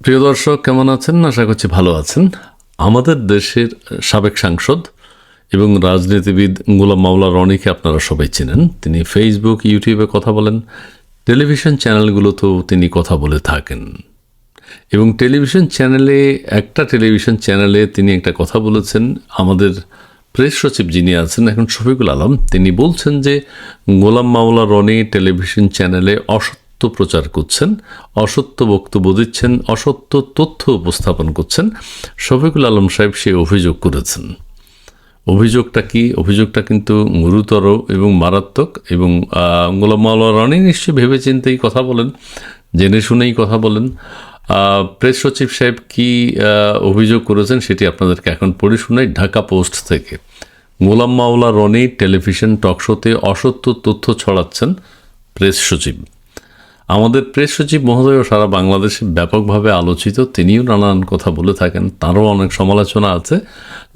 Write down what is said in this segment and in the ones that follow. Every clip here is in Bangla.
প্রিয় দর্শক, কেমন আছেন? আশা করছি ভালো আছেন। আমাদের দেশের সাবেক সাংসদ এবং রাজনীতিবিদ গোলাম মাওলা রনিকে আপনারা সবাই চেনেন। তিনি ফেসবুক ইউটিউবে কথা বলেন, টেলিভিশন চ্যানেলগুলোতেও তিনি কথা বলে থাকেন। এবং টেলিভিশন চ্যানেলে, একটা টেলিভিশন চ্যানেলে তিনি একটা কথা বলেছেন। আমাদের প্রেস সচিব যিনি আছেন, এখন শফিকুল আলম, তিনি বলছেন যে গোলাম মাওলা রনি টেলিভিশন চ্যানেলে অসত্য প্রচার করছেন, অসত্য বক্তব্য দিচ্ছেন, অসত্য তথ্য উপস্থাপন করছেন, শফিকুল আলম সাহেব সে অভিযোগ করেছেন। অভিযোগটা কি? অভিযোগটা কিন্তু গুরুতর এবং মারাত্মক এবং গোলাম মাওলা রানী নিশ্চয়ই ভেবে চিন্তেই কথা বলেন, জেনে শুনেই কথা বলেন। প্রেস সচিব সাহেব কি অভিযোগ করেছেন সেটি আপনাদেরকে এখন পড়ে শোনাই ঢাকা পোস্ট থেকে। গোলাম মাওলা রনি টেলিভিশন টকশোতে অসত্য তথ্য ছড়াচ্ছেন প্রেস সচিব। আমাদের প্রেস সচিব মহোদয় সারা বাংলাদেশে ব্যাপকভাবে আলোচিত, তিনিও নানান কথা বলে থাকেন, তারও অনেক সমালোচনা আছে।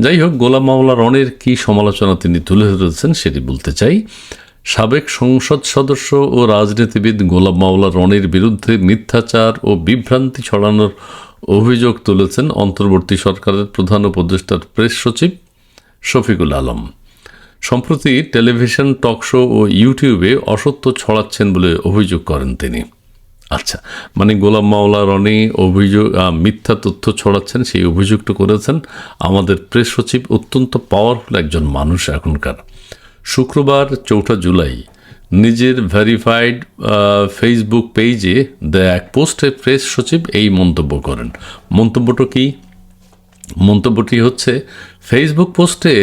যাই হোক, গোলাম মাওলা রনের কী সমালোচনা তিনি তুলে ধরেছেন সেটি বলতে চাই। সাবেক সংসদ সদস্য ও রাজনীতিবিদ গোলাম মাওলা রনির বিরুদ্ধে মিথ্যাচার ও বিভ্রান্তি ছড়ানোর অভিযোগ তুলেছেন অন্তর্বর্তী সরকারের প্রধান উপদেষ্টার প্রেস সচিব শফিকুল আলম। সম্প্রতি টেলিভিশন টক শো ও ইউটিউবে অসত্য ছড়াচ্ছেন বলে অভিযোগ করেন তিনি। আচ্ছা মানে গোলাম মাওলা রনি অভিযোগ মিথ্যা তথ্য ছড়াচ্ছেন, সেই অভিযোগটা করেছেন। আমাদের প্রেস সচিব অত্যন্ত পাওয়ারফুল একজন মানুষ এখনকার। শুক্রবার চৌঠা জুলাই নিজের ভেরিফাইড ফেসবুক পেজে দেয়া এক পোস্টে প্রেস সচিব এই মন্তব্য করেন। মন্তব্যটা কি? মন্তব্যটি হচ্ছে ফেসবুক পোস্টে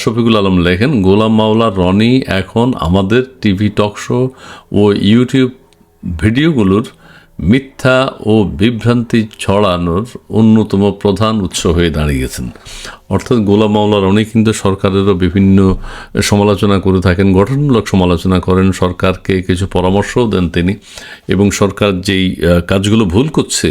শফিকুল আলম লেখেন, গোলাম মাওলা, রনি এখন আমাদের টিভি টক শো ও ইউটিউব ভিডিওগুলোর মিথ্যা ও বিভ্রান্তি ছড়ানোর অন্যতম প্রধান উৎস হয়ে দাঁড়িয়েছেন। অর্থাৎ গোলাম মাওলা, রনি কিন্তু সরকারেরও বিভিন্ন সমালোচনা করে থাকেন, গঠনমূলক সমালোচনা করেন, সরকারকে কিছু পরামর্শও দেন তিনি এবং সরকার যেই কাজগুলো ভুল করছে,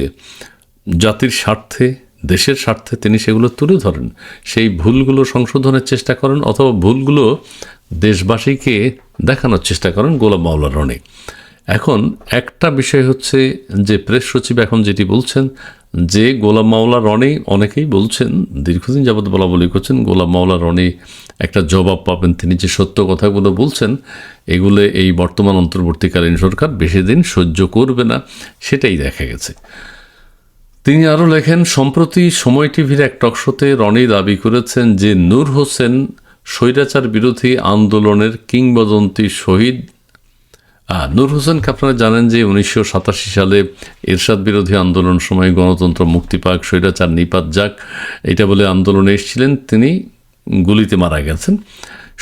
জাতির স্বার্থে দেশের স্বার্থে তিনি সেগুলো তুলে ধরেন। সেই ভুলগুলো সংশোধনের চেষ্টা করেন অথবা ভুলগুলো দেশবাসীকে দেখানোর চেষ্টা করেন গোলাম মাওলা রনি। এখন একটা বিষয় হচ্ছে যে প্রেস সচিব এখন যেটি বলছেন, যে গোলাম মাওলা রনি অনেকেই বলছেন, দীর্ঘদিন যাবৎ বলা বলি করছেন, গোলাম মাওলা রনি একটা জবাব পাবেন তিনি যে সত্য কথাগুলো বলছেন, এগুলো এই বর্তমান অন্তর্বর্তীকালীন সরকার বেশি দিন সহ্য করবে না, সেটাই দেখা গেছে। তিনি আরও লেখেন, সম্প্রতি সময় টিভির এক টকশোতে রনি দাবি করেছেন যে নূর হোসেন স্বৈরাচার বিরোধী আন্দোলনের কিংবদন্তি শহীদ। নূর হোসেনকে আপনারা জানেন যে উনিশশো সাতাশি সালে এরশাদ বিরোধী আন্দোলন সময় গণতন্ত্র মুক্তি পাক, স্বৈরাচার নিপাত যাক, এটা বলে আন্দোলনে এসেছিলেন। তিনি গুলিতে মারা গেছেন।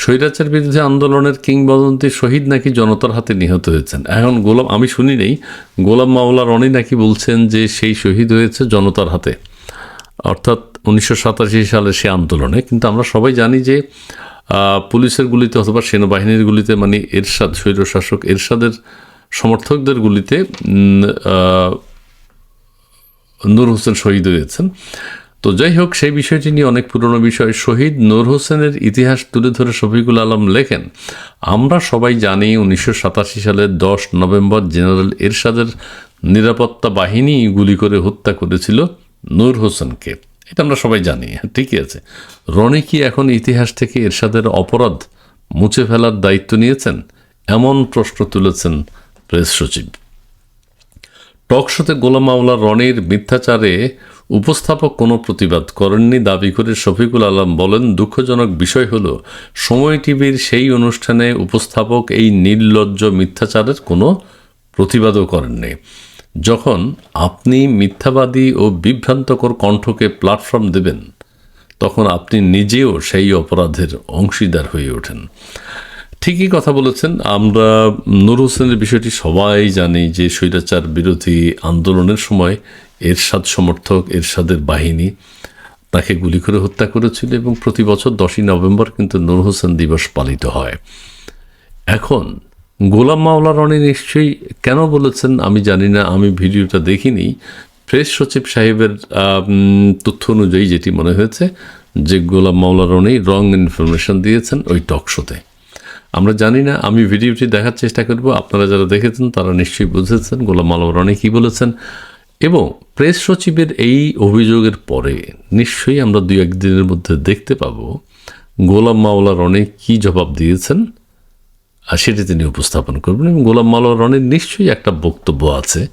স্বৈরাচার বিরোধী আন্দোলনের কিংবদন্তি শহীদ নাকি জনতার হাতে নিহত হয়েছেন? এখন গোলাম, আমি শুনি নেই, গোলাম মাওলা রনি নাকি বলছেন যে সেই শহীদ হয়েছে জনতার হাতে। অর্থাৎ উনিশশো সাতাশি সালে সে আন্দোলনে, কিন্তু আমরা সবাই জানি যে পুলিশের গুলিতে অথবা সেনাবাহিনীর গুলিতে মানে এরশাদ, স্বৈরশাসক এরশাদের সমর্থকদের গুলিতে নূর হোসেন শহীদ হয়েছেন। তো যাই হোক সেই বিষয়টি নিয়ে অনেক পুরনো বিষয়। শহীদ নূর হোসেনের ইতিহাস তুলে ধরে শফিকুল আলম লেখেন আমরা সবাই জানি উনিশশো সাতাশি সালের দশ নভেম্বর জেনারেল এরশাদের নিরাপত্তা বাহিনী গুলি করে হত্যা করেছিল নূর হোসেনকে। এটা আমরা সবাই জানি হ্যাঁ, ঠিকই আছে। রনি কি এখন ইতিহাস থেকে এরশাদের অপরাধ মুছে ফেলার দায়িত্ব নিয়েছেন? এমন প্রশ্ন তুলেছেন প্রেস সচিব। টকশোতে গোলাম মাওলা রনির মিথ্যাচারে উপস্থাপক কোনো প্রতিবাদ করেননি দাবি করে শফিকুল আলম বলেন, দুঃখজনক বিষয় হলো, সময় টিভির সেই অনুষ্ঠানে উপস্থাপক এই নির্লজ্জ মিথ্যাচারের কোনো প্রতিবাদও করেননি। যখন আপনি মিথ্যাবাদী ও বিভ্রান্তকর কণ্ঠকে প্ল্যাটফর্ম দেবেন, তখন আপনি নিজেও সেই অপরাধের অংশীদার হয়ে ওঠেন। ঠিকই কথা বলেছেন। আমরা নূর হোসেনের বিষয়টি সবাই জানি যে স্বৈরাচার বিরোধী আন্দোলনের সময় এরশাদ সমর্থক, এরশাদের বাহিনী তাকে গুলি করে হত্যা করেছিল এবং প্রতি বছর দশই নভেম্বর কিন্তু নূর হোসেন দিবস পালিত হয়। এখন গোলাম মাওলা রনি নিশ্চয়ই কেন বলেছেন আমি জানি না, আমি ভিডিওটা দেখিনি। প্রেস সচিব সাহেবের তথ্য অনুযায়ী যেটি মনে হয়েছে যে গোলাম মাওলা রনি রং ইনফরমেশন দিয়েছেন ওই টক শোতে। আমরা জানি না, আমি ভিডিওটি দেখার চেষ্টা করব, আপনারা যারা দেখেছেন তারা নিশ্চয়ই বুঝেছেন, গোলাম মাওলা রনি কী বলেছেন। এবং প্রেস সচিবের এই অভিযোগের পরে নিশ্চয়ই আমরা দু, একদিনের মধ্যে দেখতে পাব গোলাম মাওলা রনি কি জবাব দিয়েছেন, আর সেটি তিনি উপস্থাপন করবেন। এবং গোলাম মাওলা রনির নিশ্চয়ই একটা বক্তব্য আছে।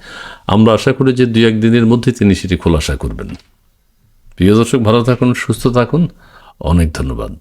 আমরা আশা করি যে দু, একদিনের মধ্যে তিনি সেটি খোলাসা করবেন। প্রিয় দর্শক, ভালো থাকুন, সুস্থ থাকুন। অনেক ধন্যবাদ।